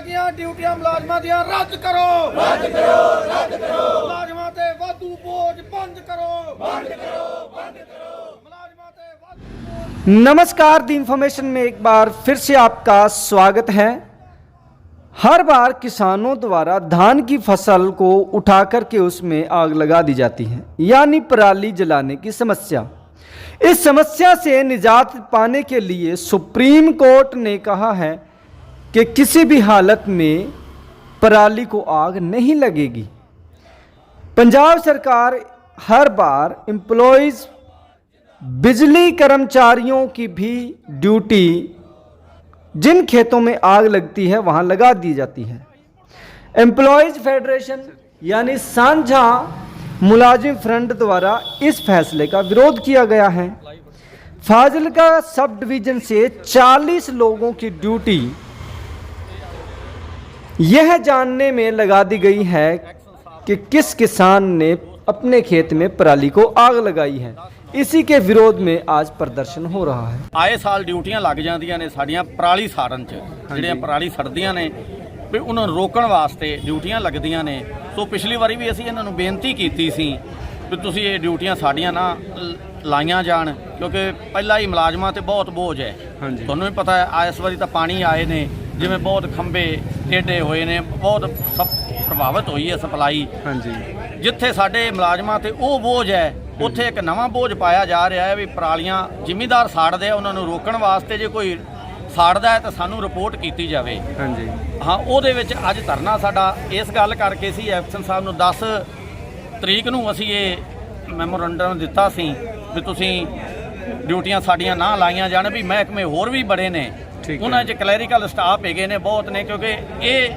ਲੱਗੀਆਂ ਡਿਊਟੀਆਂ ਮੁਲਾਜ਼ਮਾਂ ਦੀਆਂ ਰੱਦ ਕਰੋ ਰੱਦ ਕਰੋ ਰੱਦ ਕਰੋ ਮੁਲਾਜ਼ਮਾਂ ਤੇ ਵਾਧੂ ਬੋਝ ਬੰਦ ਕਰੋ ਬੰਦ ਕਰੋ ਬੰਦ ਕਰੋ ਮੁਲਾਜ਼ਮਾਂ ਤੇ ਵਾਧੂ नमस्कार दी इंफॉर्मेशन में एक बार फिर से आपका स्वागत है हर बार किसानों द्वारा धान की फसल को उठा करके उसमें आग लगा दी जाती है यानी पराली जलाने की समस्या इस समस्या से निजात पाने के लिए सुप्रीम कोर्ट ने कहा है कि किसी भी हालत में पराली को आग नहीं लगेगी। पंजाब सरकार हर बार एम्प्लॉयज़ बिजली कर्मचारियों की भी ड्यूटी जिन खेतों में आग लगती है, वहाँ लगा दी जाती है। एम्प्लॉयज़ फेडरेशन यानी सांझा मुलाजिम फ्रंट द्वारा इस फैसले का विरोध किया गया है। फाजिलका सब डिवीज़न से 40 लोगों की ड्यूटी यह जानने में लगा दी गई है कि किस किसान ने अपने खेत में पराली को आग लगाई है इसी के विरोध में आज प्रदर्शन हो रहा है ਆਏ ਸਾਲ ਡਿਊਟੀਆਂ ਲੱਗ ਜਾਂਦੀਆਂ ਨੇ ਸਾਡੀਆਂ ਪਰਾਲੀ ਸਾੜਨ 'ਚ ਜਿਹੜੀਆਂ ਪਰਾਲੀ ਸੜਦੀਆਂ ਨੇ ਵੀ ਉਹਨਾਂ ਨੂੰ ਰੋਕਣ ਵਾਸਤੇ ਡਿਊਟੀਆਂ ਲੱਗਦੀਆਂ ਨੇ ਸੋ ਪਿਛਲੀ ਵਾਰੀ ਵੀ ਅਸੀਂ ਇਹਨਾਂ ਨੂੰ ਬੇਨਤੀ ਕੀਤੀ ਸੀ ਵੀ ਤੁਸੀਂ ਇਹ ਡਿਊਟੀਆਂ ਸਾਡੀਆਂ ਨਾ ਲ- ਲਾਈਆਂ ਜਾਣ ਕਿਉਂਕਿ ਪਹਿਲਾਂ ਹੀ ਮੁਲਾਜ਼ਮਾਂ ਤੇ ਬਹੁਤ ਬੋਝ ਹੈ ਹਾਂਜੀ। ਤੁਹਾਨੂੰ ਵੀ ਪਤਾ ਹੈ ਆ ਇਸ ਵਾਰੀ ਤਾਂ ਪਾਣੀ ਆਏ ਨੇ ਜਿਵੇਂ ਬਹੁਤ ਖੰਭੇ ਟੇਡੇ ਹੋਏ ਨੇ ਬਹੁਤ ਸਭ ਪ੍ਰਭਾਵਿਤ ਹੋਈ ਹੈ ਸਪਲਾਈ। ਹਾਂਜੀ। ਜਿੱਥੇ ਸਾਡੇ ਮੁਲਾਜ਼ਮਾਂ ਤੇ ਉਹ ਬੋਝ ਹੈ ਉੱਥੇ ਇੱਕ ਨਵਾਂ ਬੋਝ ਪਾਇਆ ਜਾ ਰਿਹਾ ਹੈ ਵੀ ਪਰਾਲੀਆਂ ਜ਼ਿਮੀਦਾਰ ਸਾੜਦੇ ਆ ਉਹਨਾਂ ਨੂੰ ਰੋਕਣ ਵਾਸਤੇ ਜੇ ਕੋਈ ਸਾੜਦਾ ਹੈ ਤਾਂ ਸਾਨੂੰ ਰਿਪੋਰਟ ਕੀਤੀ ਜਾਵੇ। ਹਾਂਜੀ। ਹਾਂ ਉਹਦੇ ਵਿੱਚ ਅੱਜ ਧਰਨਾ ਸਾਡਾ ਇਸ ਗੱਲ ਕਰਕੇ ਸੀ ਐਫਸਨ ਸਾਹਿਬ ਨੂੰ 10 ਤਰੀਕ ਨੂੰ ਅਸੀਂ ਇਹ ਮੈਮੋਰੰਡਮ ਦਿੱਤਾ ਸੀ ਵੀ ਤੁਸੀਂ ਡਿਊਟੀਆਂ ਸਾਡੀਆਂ ਨਾ ਲਾਈਆਂ ਜਾਣ ਵੀ ਮਹਿਕਮੇ ਹੋਰ ਵੀ ਬੜੇ ਨੇ ਉਹਨਾਂ 'ਚ ਕਲੈਰੀਕਲ ਸਟਾਫ ਹੈਗੇ ਨੇ ਬਹੁਤ ਨੇ ਕਿਉਂਕਿ ਇਹ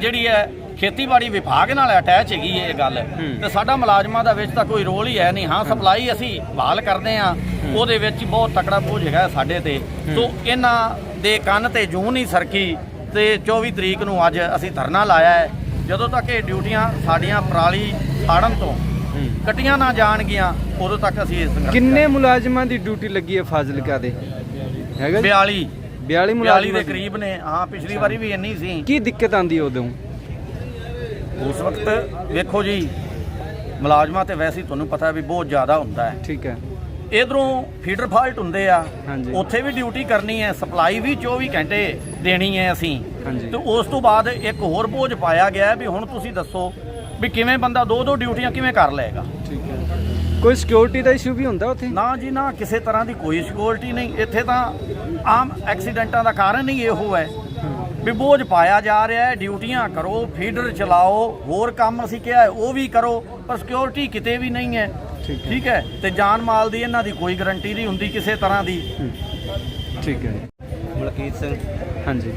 ਜਿਹੜੀ ਹੈ ਖੇਤੀਬਾੜੀ ਵਿਭਾਗ ਨਾਲ ਅਟੈਚ ਹੈਗੀ ਇਹ ਗੱਲ। ਤੇ ਸਾਡਾ ਮੁਲਾਜ਼ਮਾਂ ਦਾ ਵਿੱਚ ਤਾਂ ਕੋਈ ਰੋਲ ਹੀ ਹੈ ਨਹੀਂ। ਹਾਂ ਸਪਲਾਈ ਅਸੀਂ ਬਹਾਲ ਕਰਦੇ ਆ ਉਹਦੇ ਵਿੱਚ ਹੀ ਬਹੁਤ ਤਕੜਾ ਬੋਝ ਹੈਗਾ ਸਾਡੇ ਤੇ। ਸੋ ਇਹਨਾਂ ਦੇ ਕੰਨ ਤੇ ਜੂੰ ਨਹੀਂ ਸਰਕੀ ਤੇ 24 ਤਰੀਕ ਨੂੰ ਅੱਜ ਅਸੀਂ ਧਰਨਾ ਲਾਇਆ ਹੈ। ਜਦੋਂ ਤੱਕ ਇਹ ਡਿਊਟੀਆਂ ਸਾਡੀਆਂ ਪਰਾਲੀ ਸਾੜਨ ਤੋਂ ਕੱਟੀਆਂ ਨਾ ਜਾਣਗੀਆਂ ਉਦੋਂ ਤੱਕ ਅਸੀਂ ਇਹ ਸੰਘਰਸ਼ ਕਿੰਨੇ ਮੁਲਾਜ਼ਮਾਂ ਦੀ ਡਿਊਟੀ ਲੱਗੀ ਹੈ ਫਾਜ਼ਿਲਕਾ ਦੇ? ਹੈਗਾ ਜੀ? 42 42 42 ਮੁਲਾਜ਼ਮਾਂ ਦੇ। ਕਰੀਬ ਨੇ। ਹਾਂ ਪਿਛਲੀ ਵਾਰੀ ਵੀ ਇੰਨੀ ਸੀ। ਕੀ ਦਿੱਕਤ ਆਂਦੀ ਉਦੋਂ? ਉਸ ਵਕਤ ਵੇਖੋ ਜੀ ਮੁਲਾਜ਼ਮਾਂ ਤੇ ਵੈਸੇ ਹੀ ਤੁਹਾਨੂੰ ਪਤਾ ਵੀ ਬਹੁਤ ਜ਼ਿਆਦਾ ਹੁੰਦਾ ਹੈ। ਠੀਕ ਹੈ। ਇਧਰੋਂ ਫੀਡਰ ਫਾਲਟ ਹੁੰਦੇ ਆ। ਹਾਂਜੀ। ਉੱਥੇ ਵੀ ਡਿਊਟੀ ਕਰਨੀ ਹੈ ਸਪਲਾਈ ਵੀ 24 ਘੰਟੇ ਦੇਣੀ ਹੈ ਅਸੀਂ। ਹਾਂਜੀ। ਤੇ ਉਸ ਤੋਂ ਬਾਅਦ ਇੱਕ ਹੋਰ ਬੋਝ ਪਾਇਆ ਗਿਆ ਹੈ ਵੀ ਹੁਣ ਤੁਸੀਂ ਦੱਸੋ ਵੀ ਕਿਵੇਂ ਬੰਦਾ ਦੋ ਦੋ ਡਿਊਟੀਆਂ ਕਿਵੇਂ ਕਰ ਲਏਗਾ? ਕੋਈ ਸਿਕਿਉਰਿਟੀ ਦਾ ਇਸ਼ੂ ਵੀ ਹੁੰਦਾ ਉੱਥੇ? ਨਾ ਜੀ ਨਾ ਕਿਸੇ ਤਰ੍ਹਾਂ ਦੀ ਕੋਈ ਸਿਕਿਉਰਿਟੀ ਨਹੀਂ। ਇੱਥੇ ਤਾਂ ਆਮ ਐਕਸੀਡੈਂਟਾਂ ਦਾ ਕਾਰਨ ਹੀ ਇਹੋ ਹੈ ਵੀ ਬੋਝ ਪਾਇਆ ਜਾ ਰਿਹਾ ਹੈ ਡਿਊਟੀਆਂ ਕਰੋ ਫੀਡਰ ਚਲਾਓ ਹੋਰ ਕੰਮ ਅਸੀਂ ਕਿਹਾ ਉਹ ਵੀ ਕਰੋ ਪਰ ਸਿਕਿਉਰਿਟੀ ਕਿਤੇ ਵੀ ਨਹੀਂ ਹੈ। ਠੀਕ ਹੈ। ਠੀਕ ਹੈ? ਤੇ ਜਾਨ ਮਾਲ ਦੀ ਇਹਨਾਂ ਦੀ ਕੋਈ ਗਾਰੰਟੀ ਨਹੀਂ ਹੁੰਦੀ ਕਿਸੇ ਤਰ੍ਹਾਂ ਦੀ। ਠੀਕ ਹੈ। ਮਲਕੀਤ ਸਿੰਘ। ਹਾਂਜੀ।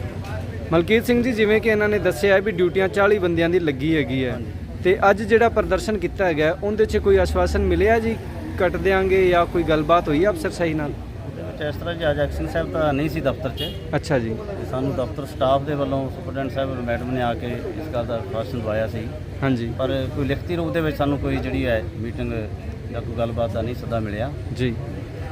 ਮਲਕੀਤ ਸਿੰਘ ਜੀ ਜਿਵੇਂ ਕਿ ਇਹਨਾਂ ਨੇ ਦੱਸਿਆ ਹੈ ਵੀ ਡਿਊਟੀਆਂ 40 ਬੰਦਿਆਂ ਦੀ ਲੱਗੀ ਹੈਗੀ ਹੈ। ਤੇ ਅੱਜ ਜਿਹੜਾ ਪ੍ਰਦਰਸ਼ਨ ਕੀਤਾ ਹੈਗਾ ਉਹਦੇ 'ਚ ਕੋਈ ਆਸ਼ਵਾਸਨ ਮਿਲਿਆ ਜੀ? ਕੱਟ ਦਿਆਂਗੇ ਜਾਂ ਕੋਈ ਗੱਲਬਾਤ ਹੋਈ ਅਫਸਰ ਸਹੀ ਨਾਲ? ਇਸ ਤਰ੍ਹਾਂ ਜੀ ਅੱਜ ਐਕਸ਼ਨ ਸਾਹਿਬ ਤਾਂ ਨਹੀਂ ਸੀ ਦਫ਼ਤਰ 'ਚ। ਅੱਛਾ ਜੀ। ਸਾਨੂੰ ਦਫ਼ਤਰ ਸਟਾਫ ਦੇ ਵੱਲੋਂ ਸੁਪਰਡੈਂਟ ਸਾਹਿਬ ਮੈਡਮ ਨੇ ਆ ਕੇ ਇਸ ਗੱਲ ਦਾ ਆਸ਼ਵਾਸਨ ਦਵਾਇਆ ਸੀ। ਹਾਂਜੀ। ਪਰ ਕੋਈ ਲਿਖਤੀ ਰੂਪ ਦੇ ਵਿੱਚ ਸਾਨੂੰ ਕੋਈ ਜਿਹੜੀ ਹੈ ਮੀਟਿੰਗ ਜਾਂ ਕੋਈ ਗੱਲਬਾਤ ਦਾ ਨਹੀਂ ਸੱਦਾ ਮਿਲਿਆ। ਜੀ।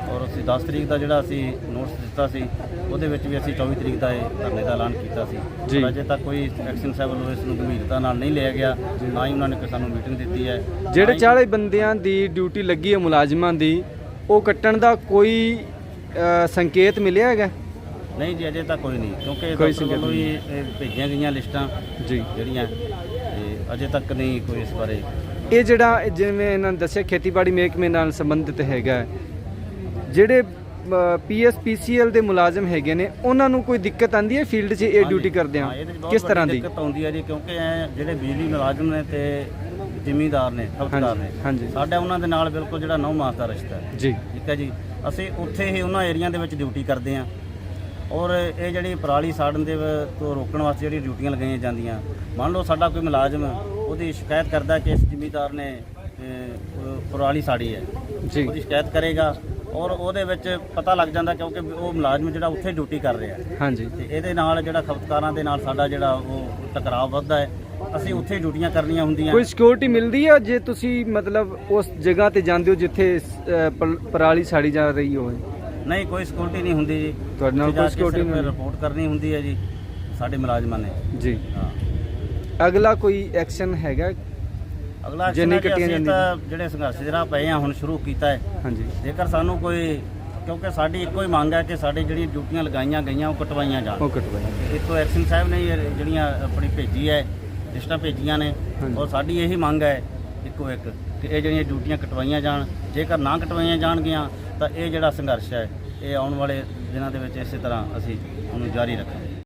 ਔਰ ਅਸੀਂ 10 ਤਰੀਕ ਦਾ ਜਿਹੜਾ ਅਸੀਂ ਨੋਟਿਸ ਦਿੱਤਾ ਸੀ ਉਹਦੇ ਵਿੱਚ ਵੀ ਅਸੀਂ 24 ਤਰੀਕ ਦਾ ਇਹ ਧਰਨੇ ਦਾ ਐਲਾਨ ਕੀਤਾ ਸੀ। ਪਰ ਅਜੇ ਤੱਕ ਕੋਈ ਐਕਸ਼ਨ ਸਾਹਿਬ ਵੱਲੋਂ ਇਸ ਨੂੰ ਗੰਭੀਰਤਾ ਨਾਲ ਨਹੀਂ ਲਿਆ ਗਿਆ ਨਾ ਹੀ ਉਹਨਾਂ ਨੇ ਸਾਨੂੰ ਮੀਟਿੰਗ ਦਿੱਤੀ ਹੈ ਜਿਹੜੇ ਨਾ ਹੀ- 40 ਬੰਦਿਆਂ ਦੀ ਡਿਊਟੀ ਲੱਗੀ ਹੈ ਮੁਲਾਜ਼ਮਾਂ ਦੀ ਉਹ ਕੱਟਣ ਦਾ ਕੋਈ ਸੰਕੇਤ ਮਿਲਿਆ ਹੈਗਾ? ਨਹੀਂ ਜੀ ਅਜੇ ਤੱਕ ਕੋਈ ਨਹੀਂ ਕਿਉਂਕਿ ਕੋਈ ਸੰਕੇਤ ਹੀ ਭੇਜੀਆਂ ਗਈਆਂ ਲਿਸਟਾਂ ਜੀ। ਜਿਹੜੀਆਂ ਅਜੇ ਤੱਕ ਨਹੀਂ ਕੋਈ ਇਸ ਬਾਰੇ ਇਹ ਜਿਹੜਾ ਜਿਵੇਂ ਇਹਨਾਂ ਨੇ ਦੱਸਿਆ ਖੇਤੀਬਾੜੀ ਮਹਿਕਮੇ ਨਾਲ ਸੰਬੰਧਿਤ ਹੈਗਾ ਜਿਹੜੇ ਪੀਐਸਪੀਸੀਐਲ ਦੇ ਮੁਲਾਜ਼ਮ ਹੈਗੇ ਨੇ ਉਹਨਾਂ ਨੂੰ ਕੋਈ ਦਿੱਕਤ ਆਂਦੀ ਹੈ ਫੀਲਡ 'ਚ ਇਹ। ਡਿਊਟੀ ਕਰਦੇ ਆ? ਕਿਸ ਤਰ੍ਹਾਂ ਦੀ? ਦਿੱਕਤ ਆਉਂਦੀ ਹੈ ਜੀ ਕਿਉਂਕਿ ਜਿਹੜੇ ਬਿਜਲੀ ਮੁਲਾਜ਼ਮ ਨੇ ਤੇ ਜ਼ਿਮੀਂਦਾਰ ਨੇ ਖਪਤਕਾਰ ਨੇ ਹਾਂਜੀ। ਸਾਡਾ ਉਹਨਾਂ ਦੇ ਨਾਲ ਬਿਲਕੁਲ ਜਿਹੜਾ ਨੌ ਮਾਸ ਦਾ ਰਿਸ਼ਤਾ ਹੈ। ਜੀ। ਠੀਕ ਹੈ ਜੀ? ਅਸੀਂ ਉੱਥੇ ਹੀ ਉਹਨਾਂ ਏਰੀਆ ਦੇ ਵਿੱਚ ਡਿਊਟੀ ਕਰਦੇ ਹਾਂ। ਔਰ ਇਹ ਜਿਹੜੀ ਪਰਾਲੀ ਸਾੜਨ ਦੇ ਤੋਂ ਰੋਕਣ ਵਾਸਤੇ ਜਿਹੜੀ ਡਿਊਟੀਆਂ ਲਗਾਈਆਂ ਜਾਂਦੀਆਂ ਮੰਨ ਲਓ ਸਾਡਾ ਕੋਈ ਮੁਲਾਜ਼ਮ ਉਹਦੀ ਸ਼ਿਕਾਇਤ ਕਰਦਾ ਕਿ ਇਸ ਜ਼ਿਮੀਂਦਾਰ ਨੇ ਪਰਾਲੀ ਸਾੜੀ ਹੈ। ਜੀ। ਉਹਦੀ ਸ਼ਿਕਾਇਤ ਕਰੇਗਾ ਔਰ ਉਹਦੇ ਵਿੱਚ ਪਤਾ ਲੱਗ ਜਾਂਦਾ ਕਿਉਂਕਿ ਉਹ ਮੁਲਾਜ਼ਮ ਜਿਹੜਾ ਉੱਥੇ ਡਿਊਟੀ ਕਰ ਰਿਹਾ ਹੈ। ਹਾਂਜੀ। ਤੇ ਇਹਦੇ ਨਾਲ ਜਿਹੜਾ ਖਪਤਕਾਰਾਂ ਦੇ ਨਾਲ ਸਾਡਾ ਜਿਹੜਾ ਉਹ ਟਕਰਾਅ ਵੱਧਦਾ ਹੈ। ਅਸੀਂ ਉੱਥੇ ਡਿਊਟੀਆਂ ਕਰਨੀਆਂ ਹੁੰਦੀਆਂ। ਕੋਈ ਸਿਕਿਉਰਿਟੀ ਮਿਲਦੀ ਹੈ ਜੇ ਤੁਸੀਂ ਮਤਲਬ ਉਸ ਜਗ੍ਹਾ ਤੇ ਜਾਂਦੇ ਹੋ ਜਿੱਥੇ ਅ, ਪਰਾਲੀ ਸਾੜੀ ਜਾ ਰਹੀ ਹੋਵੇ? ਨਹੀਂ ਕੋਈ ਸਿਕਿਉਰਿਟੀ ਨਹੀਂ ਹੁੰਦੀ ਜੀ। ਤੁਹਾਡੇ ਨਾਲ ਕੋਈ ਸਿਰਫ ਨਹੀਂ? ਹੁੰਦੀ? ਰਿਪੋਰਟ ਕਰਨੀ ਹੁੰਦੀ ਹੈ ਜੀ। ਸਾਡੇ ਮੁਲਾਜ਼ਮਾਂ ਨੇ। ਜੀ। ਹਾਂ। ਅਗਲਾ ਕੋਈ ਐਕਸ਼ਨ ਹੈਗਾ ਅਗਲਾ ਜੇ action ਨਹੀਂ ਹੈ ਕਿ ਕੱਟੀਆਂ ਜਾਂਦੀਆਂ। ਤਾਂ ਜਿਹੜੇ ਸੰਘਰਸ਼ ਰਾਹ ਪਏ ਆ ਹੁਣ ਸ਼ੁਰੂ ਕੀਤਾ ਹੈ। ਹਾਂਜੀ। ਜੇਕਰ ਸਾਨੂੰ ਕੋਈ ਕਿਉਂਕਿ ਸਾਡੀ ਇੱਕੋ ਹੀ ਮੰਗ ਹੈ ਕਿ ਸਾਡੀ ਜਿਹੜੀਆਂ ਡਿਊਟੀਆਂ ਲਗਾਈਆਂ ਗਈਆਂ ਉਹ ਕਟਵਾਈਆਂ ਜਾਣ। ਉਹ ਕਟਵਾਈ ਇੱਥੋਂ ਐਕਸ਼ਨ ਸਾਹਿਬ ਨੇ ਜਿਹੜੀਆਂ ਆਪਣੀ ਭੇਜੀ ਹੈ ਲਿਸਟਾਂ ਭੇਜੀਆਂ ਨੇ। ਔਰ ਸਾਡੀ ਇਹੀ ਮੰਗ ਹੈ ਇੱਕੋ ਇੱਕ ਕਿ ਇਹ ਜਿਹੜੀਆਂ ਡਿਊਟੀਆਂ ਕਟਵਾਈਆਂ ਜਾਣ। ਜੇਕਰ ਨਾ ਕਟਵਾਈਆਂ ਜਾਣਗੀਆਂ ਤਾਂ ਇਹ ਜਿਹੜਾ ਸੰਘਰਸ਼ ਹੈ ਇਹ ਆਉਣ ਵਾਲੇ ਦਿਨਾਂ ਦੇ ਵਿੱਚ ਇਸੇ ਤਰ੍ਹਾਂ ਅਸੀਂ ਉਹਨੂੰ ਜਾਰੀ ਰੱਖਾਂਗੇ।